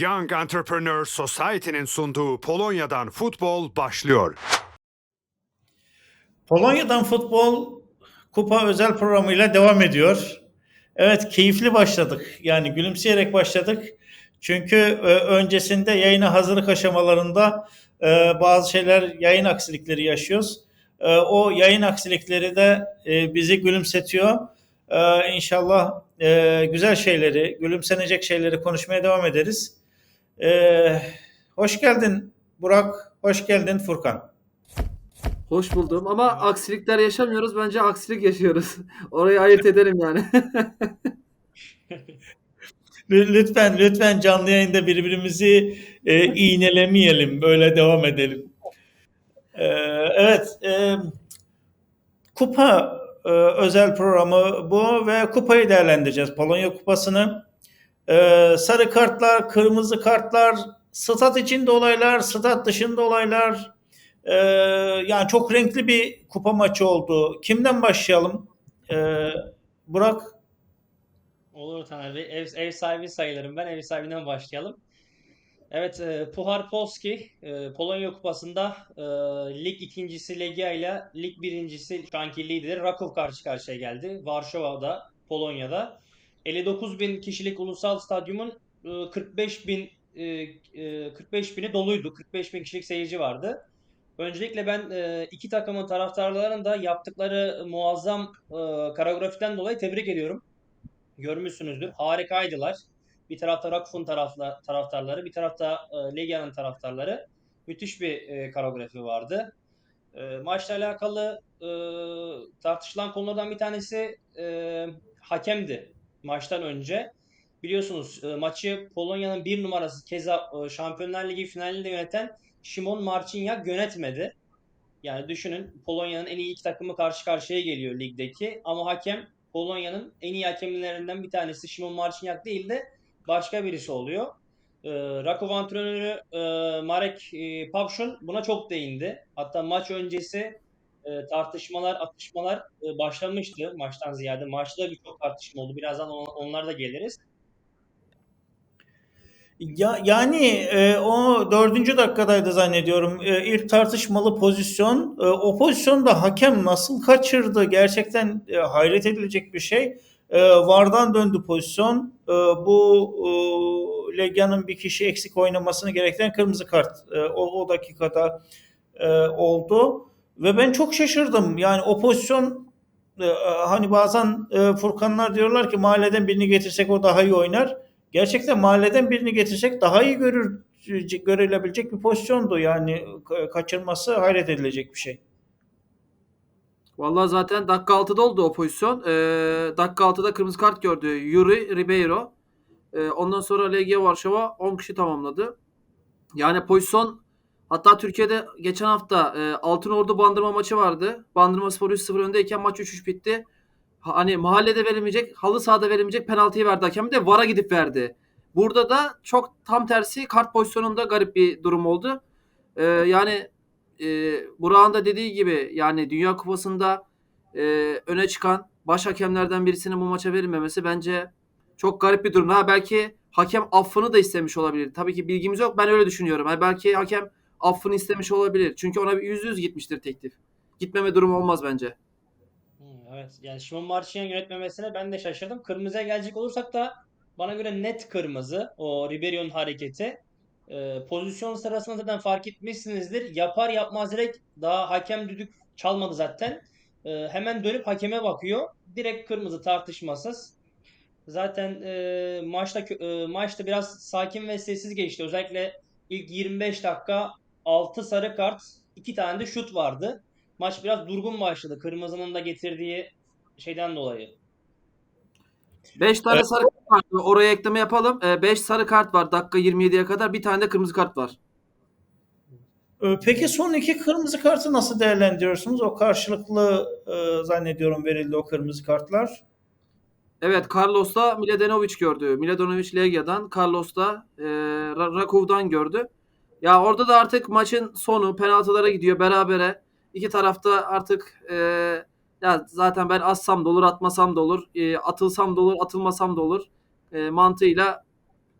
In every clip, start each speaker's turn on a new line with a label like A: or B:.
A: Young Entrepreneur Society'nin sunduğu Polonya'dan futbol başlıyor.
B: Polonya'dan futbol kupa özel programıyla devam ediyor. Evet keyifli başladık. Yani gülümseyerek başladık. Çünkü e, öncesinde yayına hazırlık aşamalarında e, bazı şeyler yayın aksilikleri yaşıyoruz. E, o yayın aksilikleri de e, bizi gülümsetiyor. E, inşallah e, güzel şeyleri, gülümsenecek şeyleri konuşmaya devam ederiz. E, hoş geldin Burak, hoş geldin Furkan.
C: Hoş buldum ama aksilikler yaşamıyoruz. Bence aksilik yaşıyoruz. Orayı ayırt ederim yani.
B: Lü- Lütfen lütfen canlı yayında birbirimizi e, iğnelemeyelim. Böyle devam edelim. E, evet. e, kupa e, özel programı bu ve kupayı değerlendireceğiz. Polonya kupasını. E, sarı kartlar, kırmızı kartlar, stat içinde olaylar, stat dışında olaylar. E, yani çok renkli bir kupa maçı oldu. Kimden başlayalım? E, Burak.
D: Olur Taner Bey. Ev, ev sahibi sayılırım ben. Ev sahibinden başlayalım. Evet, e, Puchar Polski e, Polonya Kupası'nda e, lig ikincisi Legia ile lig birincisi şu anki lideri Raków karşı karşıya geldi. Varşova'da, Polonya'da. 59 bin kişilik ulusal stadyumun e, 45 bin e, e, 45 bini doluydu. 45 bin kişilik seyirci vardı. Öncelikle ben e, iki takımın taraftarlarının da yaptıkları muazzam e, koreografiden dolayı tebrik ediyorum görmüşsünüzdür. Harikaydılar. Bir tarafta tarafla, taraftarları, bir tarafta e, Legia'nın taraftarları. Müthiş bir e, koreografi vardı. E, maçla alakalı e, tartışılan konulardan bir tanesi e, hakemdi maçtan önce. Biliyorsunuz e, maçı Polonya'nın bir numarası keza e, Şampiyonlar Ligi finalinde yöneten Szymon Marciniak yönetmedi. Yani düşünün Polonya'nın en iyi iki takımı karşı karşıya geliyor ligdeki ama hakem Polonya'nın en iyi hakemlerinden bir tanesi Szymon Marciniak değil de başka birisi oluyor. E, Rakov antrenörü e, Marek e, Pavşun buna çok değindi. Hatta maç öncesi e, tartışmalar, atışmalar e, başlamıştı maçtan ziyade. Maçta da birçok tartışma oldu. Birazdan on, onlara da geliriz.
B: Ya, yani e, o dördüncü dakikadaydı zannediyorum. E, ilk tartışmalı pozisyon. E, o pozisyonda hakem nasıl kaçırdı? Gerçekten e, hayret edilecek bir şey. E, VAR'dan döndü pozisyon. E, bu e, Legia'nın bir kişi eksik oynamasını gerektiren kırmızı kart e, o, o dakikada e, oldu. Ve ben çok şaşırdım. Yani o pozisyon e, hani bazen e, Furkanlar diyorlar ki mahalleden birini getirsek o daha iyi oynar gerçekten mahalleden birini getirsek daha iyi görür görülebilecek bir pozisyondu. Yani kaçırması hayret edilecek bir şey.
C: Vallahi zaten dakika 6'da oldu o pozisyon. Ee, dakika 6'da kırmızı kart gördü Yuri Ribeiro. Ee, ondan sonra Legia Varşova 10 kişi tamamladı. Yani pozisyon hatta Türkiye'de geçen hafta e, Altın Ordu Bandırma maçı vardı. Bandırma Spor 3-0 öndeyken maç 3-3 bitti. Hani mahallede verilmeyecek, halı sahada verilmeyecek penaltıyı verdi hakem de VAR'a gidip verdi. Burada da çok tam tersi kart pozisyonunda garip bir durum oldu. Ee, yani e, Burak'ın da dediği gibi yani Dünya Kupası'nda e, öne çıkan baş hakemlerden birisinin bu maça verilmemesi bence çok garip bir durum. Ha belki hakem affını da istemiş olabilir. Tabii ki bilgimiz yok. Ben öyle düşünüyorum. Yani belki hakem affını istemiş olabilir. Çünkü ona bir yüz yüz gitmiştir teklif. Gitmeme durumu olmaz bence.
D: Evet. Yani Szymon Marciniak yönetmemesine ben de şaşırdım. Kırmızıya gelecek olursak da bana göre net kırmızı o Ribeiro'nun hareketi. Ee, pozisyon sırasında zaten fark etmişsinizdir. Yapar yapmaz direkt daha hakem düdük çalmadı zaten. Ee, hemen dönüp hakeme bakıyor. Direkt kırmızı tartışmasız. Zaten e, maçta e, maçta biraz sakin ve sessiz geçti. Özellikle ilk 25 dakika 6 sarı kart, 2 tane de şut vardı. Maç biraz durgun başladı. Kırmızının da getirdiği şeyden dolayı.
C: 5 tane
B: Evet.
C: sarı kart var. Oraya ekleme yapalım. 5 sarı kart var dakika 27'ye kadar. Bir tane de kırmızı kart var.
B: Ee, Peki son iki kırmızı kartı nasıl değerlendiriyorsunuz? O karşılıklı e, zannediyorum verildi o kırmızı kartlar.
C: Evet Carlos da Miladenovic gördü. Miladenovic Legia'dan, Carlos da e, Ra- Rakov'dan gördü. Ya orada da artık maçın sonu penaltılara gidiyor berabere. İki tarafta artık e, ya zaten ben assam da olur, atmasam da olur, e, atılsam da olur, atılmasam da olur e, mantığıyla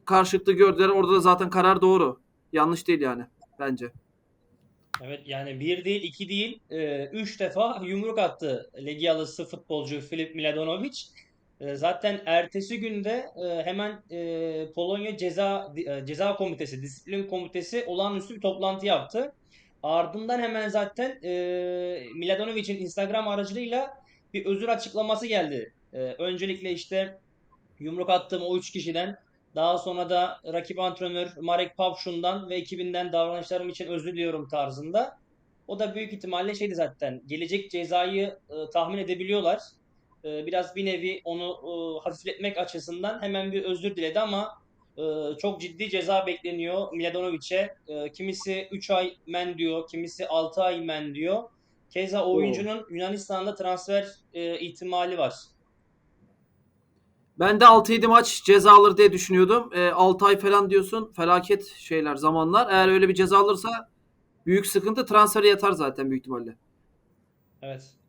C: karşılıklı gördüler. Orada da zaten karar doğru. Yanlış değil yani bence.
D: Evet yani bir değil iki değil e, üç defa yumruk attı Legialısı futbolcu Filip Miladinovic. E, zaten ertesi günde e, hemen e, Polonya ceza e, ceza komitesi, disiplin komitesi olağanüstü bir toplantı yaptı. Ardından hemen zaten Miladonovic'in Instagram aracılığıyla bir özür açıklaması geldi. Öncelikle işte yumruk attığım o üç kişiden daha sonra da rakip antrenör Marek Pavşun'dan ve ekibinden davranışlarım için özür diliyorum tarzında. O da büyük ihtimalle şeydi zaten. Gelecek cezayı tahmin edebiliyorlar. E, biraz bir nevi onu e, hafifletmek açısından hemen bir özür diledi ama e, çok ciddi ceza bekleniyor Miladonovic'e. E, kimisi 3 ay men diyor, kimisi 6 ay men diyor. Keza oyuncunun Yunanistan'da transfer e, ihtimali var.
C: Ben de 6-7 maç ceza alır diye düşünüyordum. E, 6 ay falan diyorsun. Felaket şeyler, zamanlar. Eğer öyle bir ceza alırsa büyük sıkıntı. Transferi yatar zaten büyük ihtimalle.
D: Evet.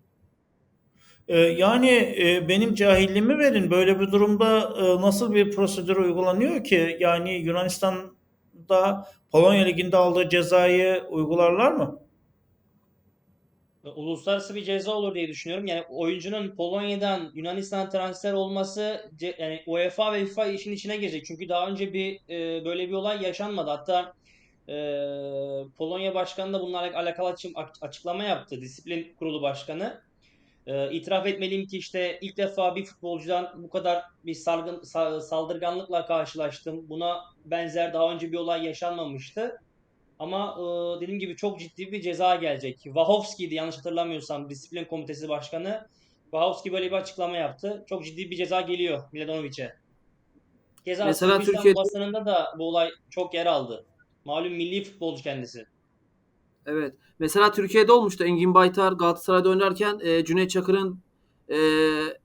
B: Ee, yani e, benim cahilliğimi verin. Böyle bir durumda e, nasıl bir prosedür uygulanıyor ki? Yani Yunanistan'da Polonya Ligi'nde aldığı cezayı uygularlar mı?
D: uluslararası bir ceza olur diye düşünüyorum. Yani oyuncunun Polonya'dan Yunanistan transfer olması yani UEFA ve FIFA işin içine girecek. Çünkü daha önce bir e, böyle bir olay yaşanmadı. Hatta e, Polonya Başkanı da bununla alakalı açıklama yaptı. Disiplin Kurulu Başkanı. E, itiraf etmeliyim ki işte ilk defa bir futbolcudan bu kadar bir salgın, sa- saldırganlıkla karşılaştım. Buna benzer daha önce bir olay yaşanmamıştı. Ama e, dediğim gibi çok ciddi bir ceza gelecek. Vahovski'ydi yanlış hatırlamıyorsam disiplin komitesi başkanı. Vahovski böyle bir açıklama yaptı. Çok ciddi bir ceza geliyor Miladonovic'e. Keza
C: Mesela Türkiye'de-
D: basınında da bu olay çok yer aldı. Malum milli futbolcu kendisi.
C: Evet. Mesela Türkiye'de olmuştu. Engin Baytar Galatasaray'da oynarken e, Cüneyt Çakır'ın e,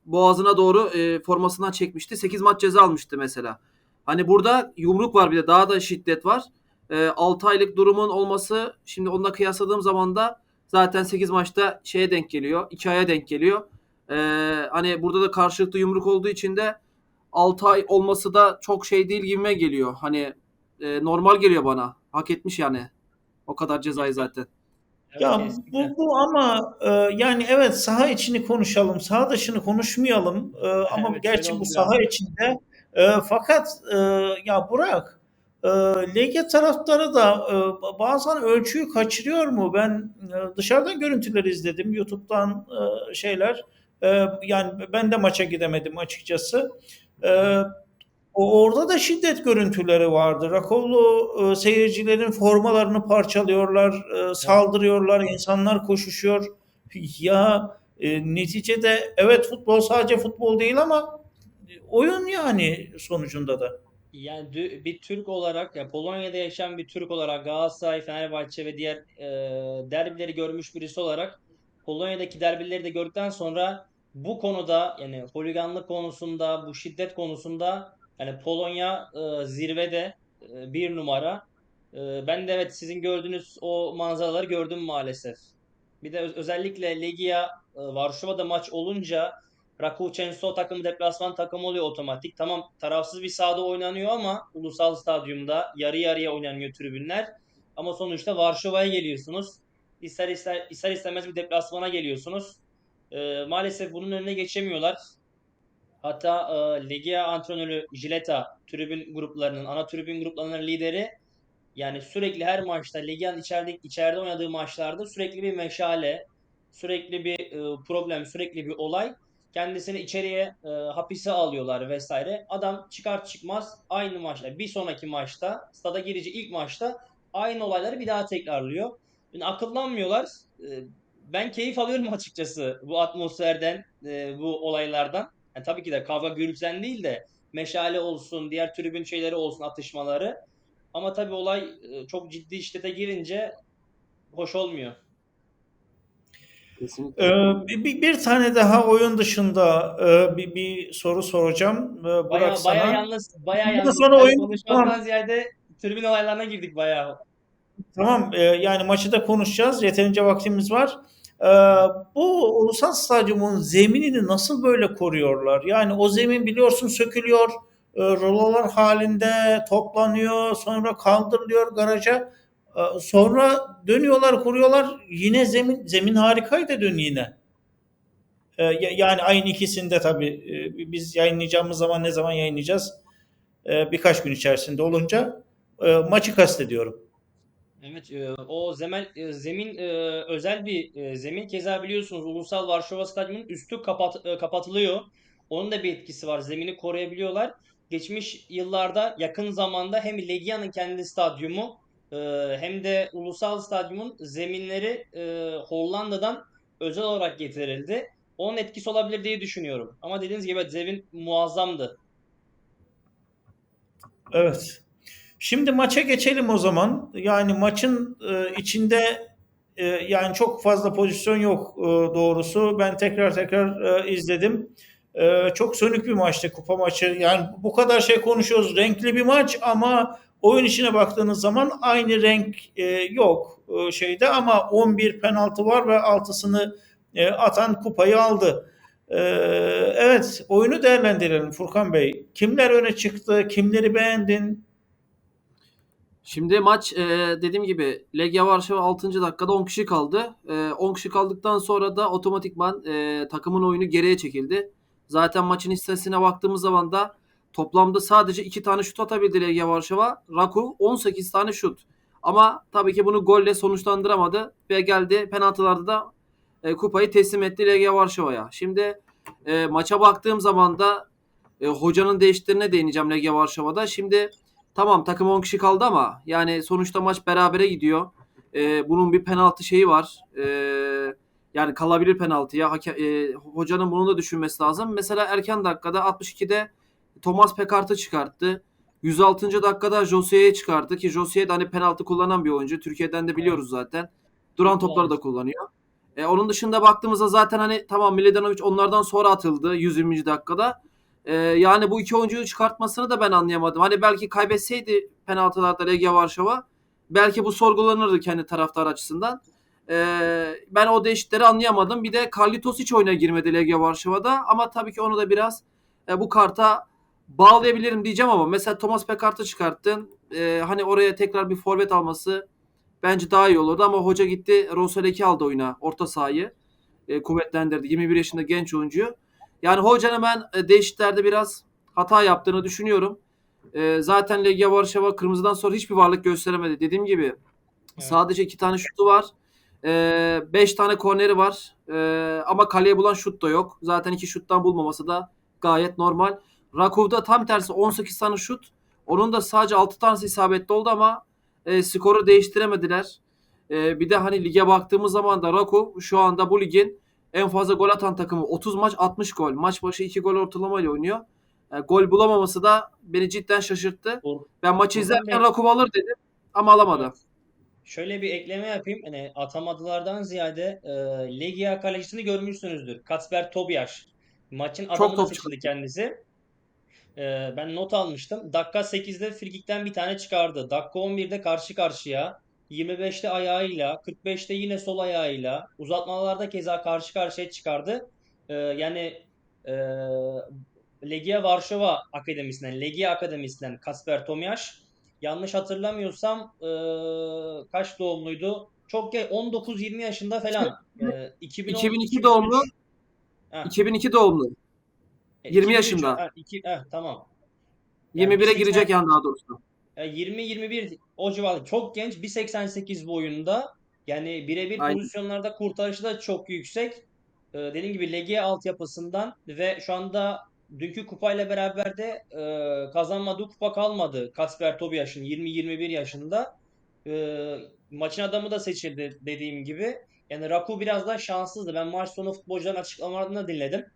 C: boğazına doğru e, formasından çekmişti. 8 maç ceza almıştı mesela. Hani burada yumruk var bir de daha da şiddet var. E, 6 aylık durumun olması şimdi onunla kıyasladığım zaman da zaten 8 maçta şeye denk geliyor. 2 aya denk geliyor. E, hani burada da karşılıklı yumruk olduğu için de 6 ay olması da çok şey değil gibime geliyor. Hani e, normal geliyor bana. Hak etmiş yani. O kadar cezayı zaten.
D: Evet,
B: Ya
D: kesinlikle.
B: bu, bu ama e, yani evet saha içini konuşalım, saha dışını konuşmayalım. E, ama
D: Evet,
B: gerçi bu saha içinde. E, fakat e, ya Burak, e, Lege taraftarı da e, bazen ölçüyü kaçırıyor mu? Ben e, dışarıdan görüntüler izledim, YouTube'dan e, şeyler. E, yani ben de maça gidemedim açıkçası. E, orada da şiddet görüntüleri vardı. Rakovlu e, seyircilerin formalarını parçalıyorlar, e, saldırıyorlar, insanlar koşuşuyor. Ya e, neticede evet futbol sadece futbol değil ama oyun yani sonucunda da.
D: Yani bir Türk olarak, ya Polonya'da yaşayan bir Türk olarak Galatasaray, Fenerbahçe ve diğer e, derbileri görmüş birisi olarak Polonya'daki derbileri de gördükten sonra bu konuda yani holiganlık konusunda, bu şiddet konusunda yani Polonya e, zirvede e, bir numara. E, ben de evet sizin gördüğünüz o manzaraları gördüm maalesef. Bir de öz- özellikle Legia e, Varşova'da maç olunca Raku Często takımı deplasman takımı oluyor otomatik. Tamam tarafsız bir sahada oynanıyor ama ulusal stadyumda yarı yarıya oynanıyor tribünler. Ama sonuçta Varşova'ya geliyorsunuz. İster, ister, ister istemez bir deplasmana geliyorsunuz. Ee, maalesef bunun önüne geçemiyorlar. Hatta e, Legia antrenörü Jileta tribün gruplarının, ana tribün gruplarının lideri yani sürekli her maçta Legia'nın içeride, içeride oynadığı maçlarda sürekli bir meşale, sürekli bir e, problem, sürekli bir olay. Kendisini içeriye e, hapise alıyorlar vesaire. Adam çıkar çıkmaz aynı maçta, bir sonraki maçta, stada gireceği ilk maçta aynı olayları bir daha tekrarlıyor. Yani akıllanmıyorlar. E, ben keyif alıyorum açıkçası bu atmosferden, e, bu olaylardan. Yani tabii ki de kavga gürültüden değil de meşale olsun, diğer tribün şeyleri olsun, atışmaları. Ama tabii olay e, çok ciddi şiddete girince hoş olmuyor.
C: Kesinlikle.
B: Ee, bir, bir tane daha oyun dışında e, bir, bir soru soracağım. Ee, Burak
D: Baya
B: sana.
D: baya yalnız baya
B: Bundan
D: yalnız
B: sonra oyun-
D: konuşmaktan
B: tamam.
D: ziyade tribün olaylarına girdik baya.
B: Tamam e, yani maçı da konuşacağız. Yeterince vaktimiz var. E, bu ulusal stadyumun zeminini nasıl böyle koruyorlar? Yani o zemin biliyorsun sökülüyor. e, rololar halinde toplanıyor, sonra kaldırılıyor garaja. E, sonra dönüyorlar, kuruyorlar. Yine zemin zemin harikaydı dün yine. E, ya- yani ayın ikisinde tabii e, biz yayınlayacağımız zaman ne zaman yayınlayacağız? Birkaç gün içerisinde olunca e, maçı kastediyorum.
D: Evet, e, o zemin e, zemin e, özel bir zemin. Keza biliyorsunuz Ulusal Varşova Stadyumu'nun üstü kapat, kapatılıyor. Onun da bir etkisi var. Zemini koruyabiliyorlar. Geçmiş yıllarda yakın zamanda hem Legia'nın kendi stadyumu hem de Ulusal Stadyumun zeminleri Hollanda'dan özel olarak getirildi. Onun etkisi olabilir diye düşünüyorum. Ama dediğiniz gibi zemin muazzamdı.
B: Evet. Şimdi maça geçelim o zaman. Yani maçın e, içinde e, yani çok fazla pozisyon yok e, doğrusu. Ben tekrar tekrar e, izledim. E, çok sönük bir maçtı kupa maçı. Yani bu kadar şey konuşuyoruz. Renkli bir maç ama oyun içine baktığınız zaman aynı renk e, yok e, şeyde ama 11 penaltı var ve 6'sını e, atan kupayı aldı. Ee, evet, oyunu değerlendirelim Furkan Bey. Kimler öne çıktı? Kimleri beğendin?
C: Şimdi maç e, dediğim gibi Legia Varşova 6. dakikada 10 kişi kaldı. E, 10 kişi kaldıktan sonra da otomatikman e, takımın oyunu geriye çekildi. Zaten maçın istatistiğine baktığımız zaman da toplamda sadece 2 tane şut atabildi Legia Varşova. Raku 18 tane şut. Ama tabii ki bunu golle sonuçlandıramadı ve geldi penaltılarda da e, kupayı teslim etti Legia Varşova'ya. Şimdi e, maça baktığım zaman da e, hocanın değişikliklerine değineceğim Legia Varşova'da. Şimdi Tamam takım 10 kişi kaldı ama yani sonuçta maç berabere gidiyor. Ee, bunun bir penaltı şeyi var. Ee, yani kalabilir penaltıya. Hake, e, hocanın bunu da düşünmesi lazım. Mesela erken dakikada 62'de Thomas Pekart'ı çıkarttı. 106. dakikada Jose'ye çıkarttı ki Jose de hani penaltı kullanan bir oyuncu. Türkiye'den de biliyoruz zaten. Duran topları da kullanıyor. E, onun dışında baktığımızda zaten hani tamam Miledanovic onlardan sonra atıldı 120. dakikada. Ee, yani bu iki oyuncuyu çıkartmasını da ben anlayamadım. Hani belki kaybetseydi penaltılarda Legia Varşova belki bu sorgulanırdı kendi taraftar açısından. Ee, ben o değişiklikleri anlayamadım. Bir de Carlitos hiç oyuna girmedi Legia Varşova'da ama tabii ki onu da biraz e, bu karta bağlayabilirim diyeceğim ama mesela Thomas Pekart'ı çıkarttın. Ee, hani oraya tekrar bir forvet alması bence daha iyi olurdu ama hoca gitti Rosaleki aldı oyuna orta sahayı. E, kuvvetlendirdi. 21 yaşında genç oyuncuyu. Yani hocanın ben e, değişiklerde biraz hata yaptığını düşünüyorum. E, zaten Legia Varşova kırmızıdan sonra hiçbir varlık gösteremedi. Dediğim gibi sadece iki tane şutu var. E, beş tane korneri var. E, ama kaleye bulan şut da yok. Zaten iki şuttan bulmaması da gayet normal. Rakov'da tam tersi 18 tane şut. Onun da sadece 6 tanesi isabetli oldu ama e, skoru değiştiremediler. E, bir de hani lige baktığımız zaman da Rakov şu anda bu ligin en fazla gol atan takımı 30 maç 60 gol. Maç başı 2 gol ortalamayla oynuyor. E, gol bulamaması da beni cidden şaşırttı.
D: Doğru.
C: Ben maçı izlerken Rakov alır dedim ama alamadı.
D: Evet. Şöyle bir ekleme yapayım. Hani atamadılardan ziyade e, Legia kalecisini görmüşsünüzdür. Kacper Tobias. Maçın adamı da seçildi kendisi. E, ben not almıştım. Dakika 8'de frikikten bir tane çıkardı. Dakika 11'de karşı karşıya. 25'te ayağıyla, 45'te yine sol ayağıyla, uzatmalarda keza karşı karşıya çıkardı. E, yani e, Legia Varşova Akademisi'nden, Legia Akademisi'nden Kasper Tomiyaş. Yanlış hatırlamıyorsam e, kaç doğumluydu? Çok ge 19-20 yaşında falan. E, 2010
C: 2002 doğumlu.
D: Ha,
C: 2002 doğumlu.
D: e,
C: 20
D: 2003
C: yaşında.
D: Ha, iki, heh, tamam. Yani
C: 21'e
D: 1.80
C: girecek yani daha doğrusu.
D: E, 20-21 o civarda çok genç 1.88 boyunda yani birebir pozisyonlarda kurtarışı da çok yüksek. E, dediğim gibi Legia altyapısından ve şu anda dünkü kupayla beraber de e, kazanmadığı kupa kalmadı. Kasper Tobias'ın 20-21 yaşında. E, maçın adamı da seçildi dediğim gibi. Yani Raku biraz daha şanssızdı. Ben maç sonu futbolcuların açıklamalarını da dinledim.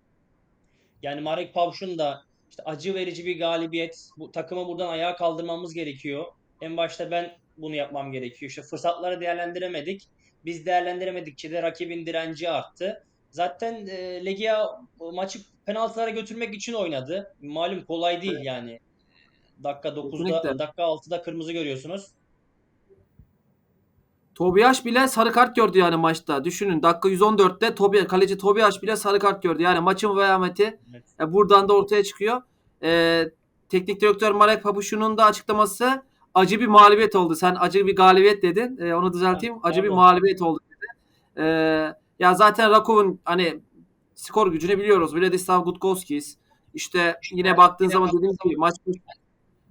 D: Yani Marek Pavşun da işte acı verici bir galibiyet. Bu takımı buradan ayağa kaldırmamız gerekiyor. En başta ben bunu yapmam gerekiyor. İşte fırsatları değerlendiremedik. Biz değerlendiremedikçe de rakibin direnci arttı. Zaten e, Legia maçı penaltılara götürmek için oynadı. Malum kolay değil yani. Dakika 9'da,
C: Kesinlikle.
D: dakika 6'da kırmızı görüyorsunuz.
C: Tobias bile sarı kart gördü yani maçta. Düşünün dakika 114'te Tobias, kaleci Tobias bile sarı kart gördü. Yani maçın vehameti
D: Evet.
C: e, buradan da ortaya çıkıyor. E, teknik direktör Marek Papuşu'nun da açıklaması acı bir mağlubiyet oldu. Sen acı bir galibiyet dedin. E, onu düzelteyim. Acı bir mağlubiyet oldu dedi. E, ya zaten Rakov'un hani skor gücünü biliyoruz. Vladislav Gutkovskis. İşte yine baktığın zaman dediğim gibi maç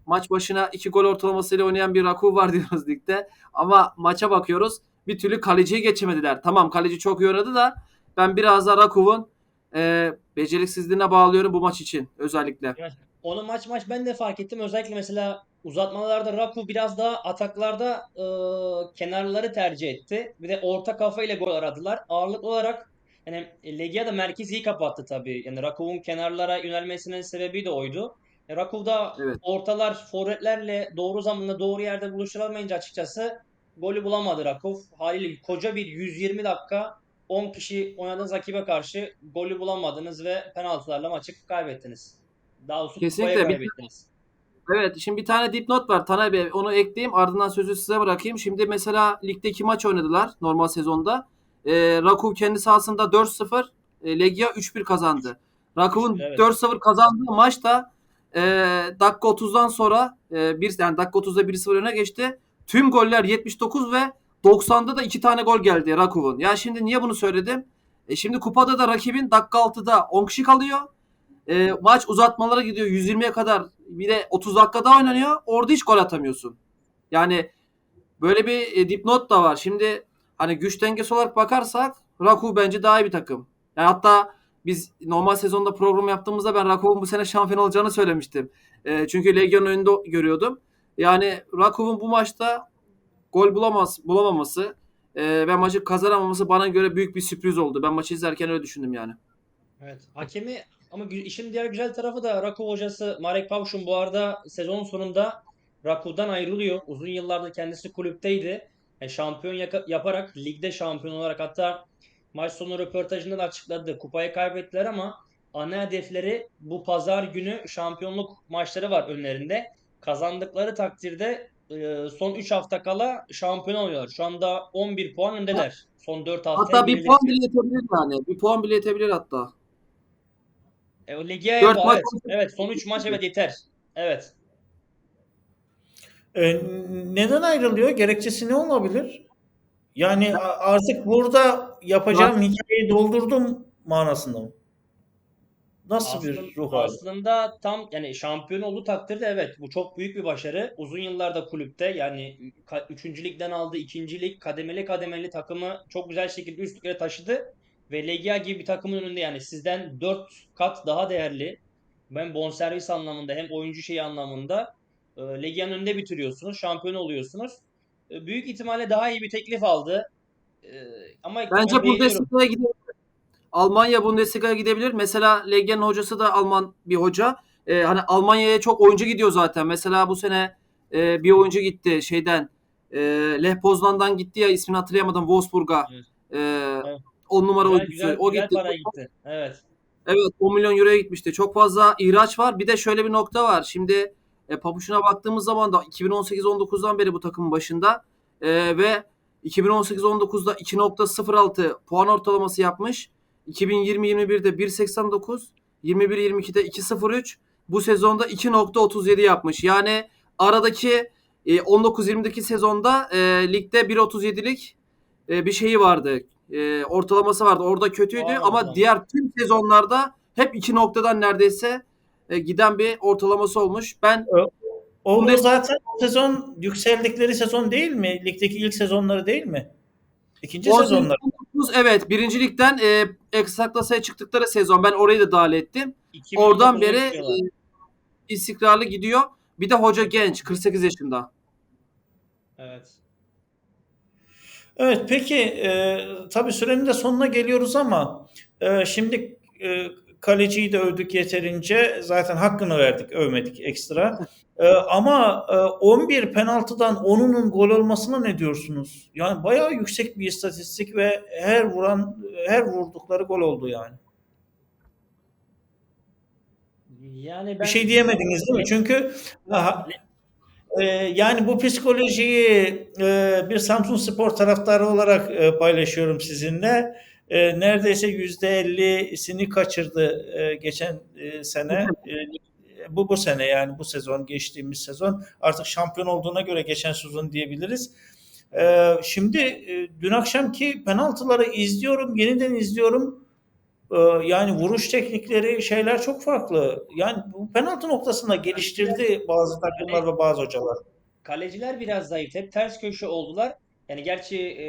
C: maç başına iki gol ortalamasıyla oynayan bir Rakov var diyoruz ligde. Ama maça bakıyoruz. Bir türlü kaleciyi geçemediler. Tamam kaleci çok iyi da ben biraz da Rakov'un e, beceriksizliğine bağlıyorum bu maç için özellikle.
D: Onu maç maç ben de fark ettim. Özellikle mesela uzatmalarda Raku biraz daha ataklarda e, kenarları tercih etti. Bir de orta kafa ile gol aradılar. Ağırlık olarak yani Legia da merkezi iyi kapattı tabii. Yani Rakov'un kenarlara yönelmesinin sebebi de oydu. E, Rakov da
C: Evet.
D: ortalar forvetlerle doğru zamanda doğru yerde buluşturamayınca açıkçası golü bulamadı Rakov. Haliyle koca bir 120 dakika 10 kişi oynadığınız rakibe karşı golü bulamadınız ve penaltılarla maçı kaybettiniz. Daha doğrusu
C: Kesinlikle.
D: kaybettiniz.
C: Evet şimdi bir tane dipnot var Tanay Bey onu ekleyeyim ardından sözü size bırakayım. Şimdi mesela ligde iki maç oynadılar normal sezonda. E, Rakov kendi sahasında 4-0 e, Legia 3-1 kazandı. Rakov'un
D: Evet.
C: 4-0 kazandığı maçta e, dakika 30'dan sonra e, bir, yani dakika 30'da 1-0 öne geçti. Tüm goller 79 ve 90'da da iki tane gol geldi Rakov'un. Ya şimdi niye bunu söyledim? E şimdi kupada da rakibin dakika 6'da 10 kişi kalıyor. E, maç uzatmalara gidiyor 120'ye kadar bir de 30 dakika daha oynanıyor. Orada hiç gol atamıyorsun. Yani böyle bir e, dipnot da var. Şimdi hani güç dengesi olarak bakarsak Raku bence daha iyi bir takım. Yani hatta biz normal sezonda program yaptığımızda ben Rakov'un bu sene şampiyon olacağını söylemiştim. E, çünkü Legion'un önünde görüyordum. Yani Rakov'un bu maçta gol bulamaz, bulamaması e, ve maçı kazanamaması bana göre büyük bir sürpriz oldu. Ben maçı izlerken öyle düşündüm yani.
D: Evet. Hakemi ama işin diğer güzel tarafı da Rakov hocası Marek Pavşun bu arada sezon sonunda Rakov'dan ayrılıyor. Uzun yıllardır kendisi kulüpteydi. Yani şampiyon yaka- yaparak ligde şampiyon olarak hatta maç sonu röportajında da açıkladı. Kupayı kaybettiler ama ana hedefleri bu pazar günü şampiyonluk maçları var önlerinde. Kazandıkları takdirde e, son 3 hafta kala şampiyon oluyorlar. Şu anda 11 puan öndeler. Son 4 haftaya
C: Hatta bir puan bile yetebilir yani. Bir puan bile yetebilir hatta.
D: E, o
C: Dört
D: bu-
C: maç
D: evet. Evet son 3 maç evet yeter. Evet.
B: E, neden ayrılıyor? Gerekçesi ne olabilir? Yani artık burada yapacağım hikayeyi doldurdum manasında mı? Nasıl bir
D: Aslında,
B: ruh hali?
D: aslında tam yani şampiyon olduğu takdirde evet bu çok büyük bir başarı. Uzun yıllarda kulüpte yani 3. ligden aldı 2. lig kademeli kademeli takımı çok güzel şekilde üstlüklere taşıdı. Ve Legia gibi bir takımın önünde yani sizden 4 kat daha değerli. Hem bonservis anlamında hem oyuncu şeyi anlamında e, Legia'nın önünde bitiriyorsunuz. Şampiyon oluyorsunuz. E, büyük ihtimalle daha iyi bir teklif aldı. E, ama
C: Bence. Bundesliga'ya gidebilir. Almanya Bundesliga'ya gidebilir. Mesela Legia'nın hocası da Alman bir hoca. Ee, hani Almanya'ya çok oyuncu gidiyor zaten. Mesela bu sene e, bir oyuncu gitti şeyden. E, Lech Poznan'dan gitti ya ismini hatırlayamadım Wolfsburg'a.
D: Evet.
C: E, 10 numara
D: Güzel,
C: oyuncusu.
D: güzel,
C: o
D: güzel
C: gitti.
D: para gitti. Evet.
C: Evet 10 milyon euroya gitmişti. Çok fazla ihraç var. Bir de şöyle bir nokta var. Şimdi e, Papuç'una baktığımız zaman da 2018-19'dan beri bu takımın başında E, ve 2018-19'da 2.06 puan ortalaması yapmış. 2020-21'de 1.89, 21-22'de 2.03, bu sezonda 2.37 yapmış. Yani aradaki e, 19-20'deki sezonda e, ligde 1.37'lik e, bir şeyi vardı. E, ortalaması vardı. Orada kötüydü
D: Vay
C: ama diğer tüm sezonlarda hep 2 noktadan neredeyse e, giden bir ortalaması olmuş. Ben
B: O
C: Bundes-
B: zaten o sezon yükseldikleri sezon değil mi? Ligdeki ilk sezonları değil mi? İkinci
C: 18,
B: sezonlar.
C: 19, evet birincilikten e, Eksaklasa'ya çıktıkları sezon ben orayı da dahil ettim.
D: 2019'a
C: Oradan beri e, istikrarlı gidiyor. Bir de hoca genç 48 yaşında.
D: Evet.
B: Evet peki e, tabii sürenin de sonuna geliyoruz ama e, şimdi e, kaleciyi de övdük yeterince zaten hakkını verdik övmedik ekstra. E, ama e, 11 penaltıdan 10'unun gol olmasına ne diyorsunuz? Yani bayağı yüksek bir istatistik ve her vuran her vurdukları gol oldu yani.
D: Yani ben
B: Bir şey diyemediniz değil mi? Çünkü aha, e, yani bu psikolojiyi e, bir Samsun Spor taraftarı olarak e, paylaşıyorum sizinle. E, neredeyse yüzde ellisini kaçırdı e, geçen e, sene. E, bu bu sene yani bu sezon geçtiğimiz sezon artık şampiyon olduğuna göre geçen sezon diyebiliriz. Ee, şimdi e, dün akşamki penaltıları izliyorum, yeniden izliyorum. Ee, yani vuruş teknikleri şeyler çok farklı. Yani bu penaltı noktasında geliştirdi bazı takımlar ve bazı hocalar.
D: Kaleciler biraz zayıf. Hep ters köşe oldular. Yani gerçi e,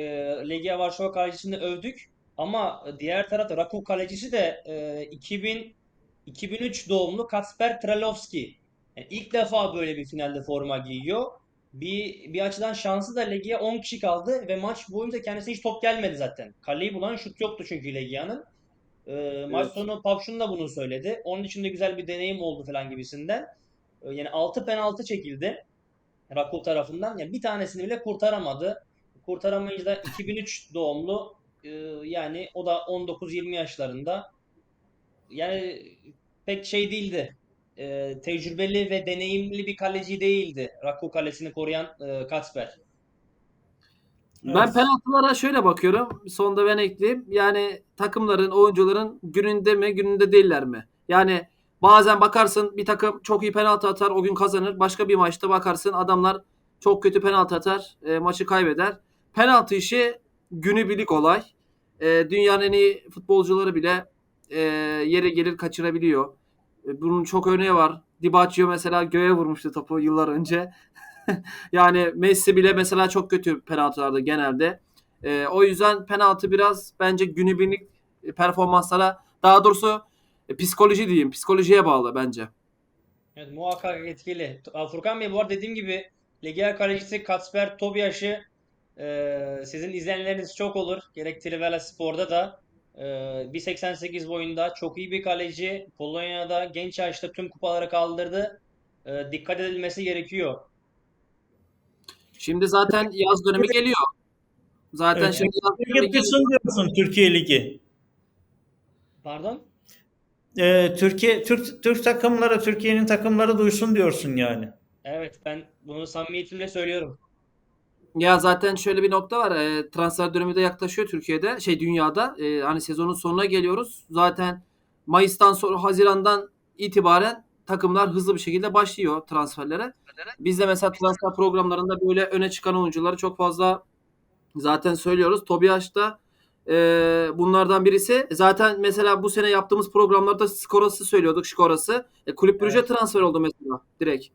D: Legia Varşova kalecisini övdük ama diğer tarafta Rakov kalecisi de e, 2000 2003 doğumlu Kacper Trelowski. Yani ilk defa böyle bir finalde forma giyiyor. Bir bir açıdan şansı da Legia 10 kişi kaldı ve maç boyunca kendisine hiç top gelmedi zaten. Kaleyi bulan şut yoktu çünkü Legia'nın. E, maç
C: Evet.
D: sonu Papşun da bunu söyledi. Onun için de güzel bir deneyim oldu falan gibisinden. E, yani 6 penaltı çekildi. Rakov tarafından. Yani bir tanesini bile kurtaramadı. Kurtaramayınca da 2003 doğumlu e, yani o da 19-20 yaşlarında. Yani pek şey değildi. E, tecrübeli ve deneyimli bir kaleci değildi. Rakov kalesini koruyan e, Kacper.
C: Ben
B: Evet.
C: penaltılara şöyle bakıyorum. Sonda ben ekleyeyim. Yani takımların, oyuncuların gününde mi, gününde değiller mi? Yani bazen bakarsın bir takım çok iyi penaltı atar, o gün kazanır. Başka bir maçta bakarsın adamlar çok kötü penaltı atar, e, maçı kaybeder. Penaltı işi günübirlik olay. E, dünyanın en iyi futbolcuları bile e, yere gelir kaçırabiliyor. E, bunun çok örneği var. Di Baccio mesela göğe vurmuştu topu yıllar önce. yani Messi bile mesela çok kötü penaltılarda genelde. Ee, o yüzden penaltı biraz bence günübirlik performanslara daha doğrusu e, psikoloji diyeyim. Psikolojiye bağlı bence.
D: Evet, muhakkak etkili. Furkan Bey bu arada dediğim gibi Legia kalecisi Kacper Tobias'ı e, sizin izleyenleriniz çok olur. Gerek Trivela Spor'da da e, 1.88 boyunda çok iyi bir kaleci. Polonya'da genç yaşta tüm kupaları kaldırdı. E, dikkat edilmesi gerekiyor.
C: Şimdi zaten yaz dönemi geliyor. Zaten
B: Evet.
C: şimdi yaz dönemi geliyor.
B: duysun diyorsun Türkiye Ligi.
D: Pardon?
B: Ee, Türkiye Türk Türk takımları Türkiye'nin takımları duysun diyorsun yani.
D: Evet ben bunu samimiyetimle söylüyorum.
C: Ya zaten şöyle bir nokta var. E, transfer dönemi de yaklaşıyor Türkiye'de. Şey dünyada. E, hani sezonun sonuna geliyoruz. Zaten Mayıs'tan sonra Haziran'dan itibaren takımlar hızlı bir şekilde başlıyor transferlere. Biz de mesela transfer programlarında böyle öne çıkan oyuncuları çok fazla zaten söylüyoruz. Tobias da e, bunlardan birisi. Zaten mesela bu sene yaptığımız programlarda Skoras'ı söylüyorduk. Skoras'ı. E, kulüp Brugge
D: Evet.
C: transfer oldu mesela direkt.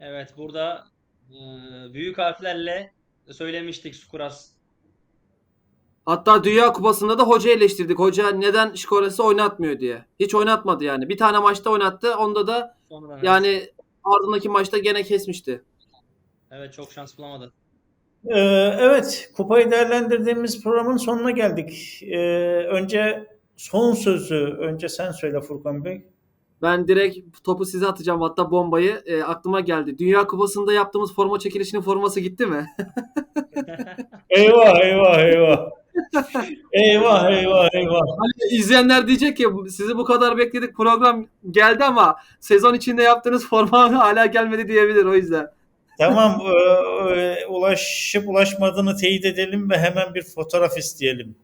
D: Evet burada büyük harflerle söylemiştik Skuras.
C: Hatta Dünya Kupası'nda da hoca eleştirdik. Hoca neden Şkoras'ı oynatmıyor diye. Hiç oynatmadı yani. Bir tane maçta oynattı. Onda da
D: evet.
C: yani ardındaki maçta gene kesmişti.
D: Evet çok şans bulamadı.
B: Ee, evet, kupayı değerlendirdiğimiz programın sonuna geldik. Ee, önce son sözü, önce sen söyle Furkan Bey.
C: Ben direkt topu size atacağım hatta bombayı. E, aklıma geldi. Dünya Kupası'nda yaptığımız forma çekilişinin forması gitti mi?
B: Eyvah, eyvah, eyvah. eyvah, eyvah, eyvah.
C: Hani izleyenler diyecek ki sizi bu kadar bekledik program geldi ama sezon içinde yaptığınız forma hala gelmedi diyebilir o yüzden.
B: Tamam, e, e, ulaşıp ulaşmadığını teyit edelim ve hemen bir fotoğraf isteyelim.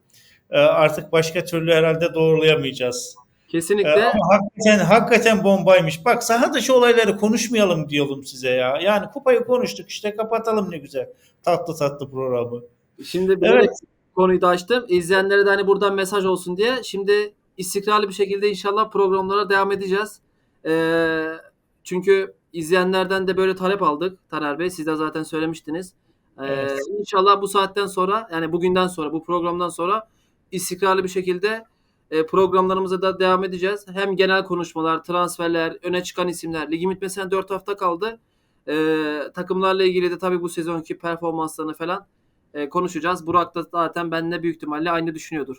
B: E, artık başka türlü herhalde doğrulayamayacağız.
C: Kesinlikle.
B: ama hakikaten, hakikaten bombaymış. Bak saha dışı olayları konuşmayalım diyorum size ya. Yani kupayı konuştuk işte kapatalım ne güzel. Tatlı tatlı programı.
C: Şimdi böyle
B: Evet.
C: konuyu da açtım. İzleyenlere de hani buradan mesaj olsun diye. Şimdi istikrarlı bir şekilde inşallah programlara devam edeceğiz. Ee, çünkü izleyenlerden de böyle talep aldık. Taner Bey siz de zaten söylemiştiniz. Ee,
B: Evet.
C: İnşallah bu saatten sonra yani bugünden sonra bu programdan sonra istikrarlı bir şekilde programlarımıza da devam edeceğiz. Hem genel konuşmalar, transferler, öne çıkan isimler. Ligin bitmesine 4 hafta kaldı. Ee, takımlarla ilgili de tabii bu sezonki performanslarını falan e, konuşacağız. Burak da zaten benimle büyük ihtimalle aynı düşünüyordur.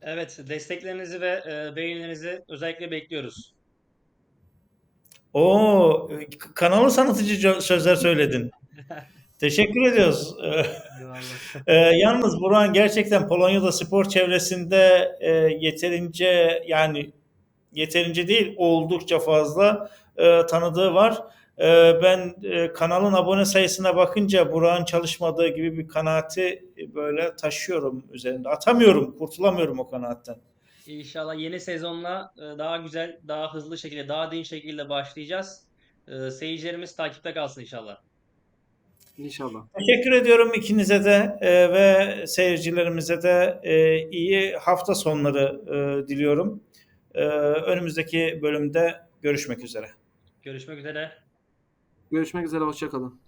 D: Evet, desteklerinizi ve e, beğenilerinizi özellikle bekliyoruz.
B: Oo, kanalı tanıtıcı co- sözler söyledin. Teşekkür ediyoruz. E, yalnız Burhan gerçekten Polonya'da spor çevresinde e, yeterince yani yeterince değil oldukça fazla e, tanıdığı var. E, ben e, kanalın abone sayısına bakınca Burak'ın çalışmadığı gibi bir kanaati böyle taşıyorum üzerinde. Atamıyorum, kurtulamıyorum o kanaatten.
D: İnşallah yeni sezonla e, daha güzel, daha hızlı şekilde, daha dinç şekilde başlayacağız. E, Seyircilerimiz takipte kalsın inşallah.
C: İnşallah.
B: Teşekkür ediyorum ikinize de e, ve seyircilerimize de e, iyi hafta sonları e, diliyorum. E, önümüzdeki bölümde görüşmek üzere.
D: Görüşmek üzere.
C: Görüşmek üzere. Hoşçakalın.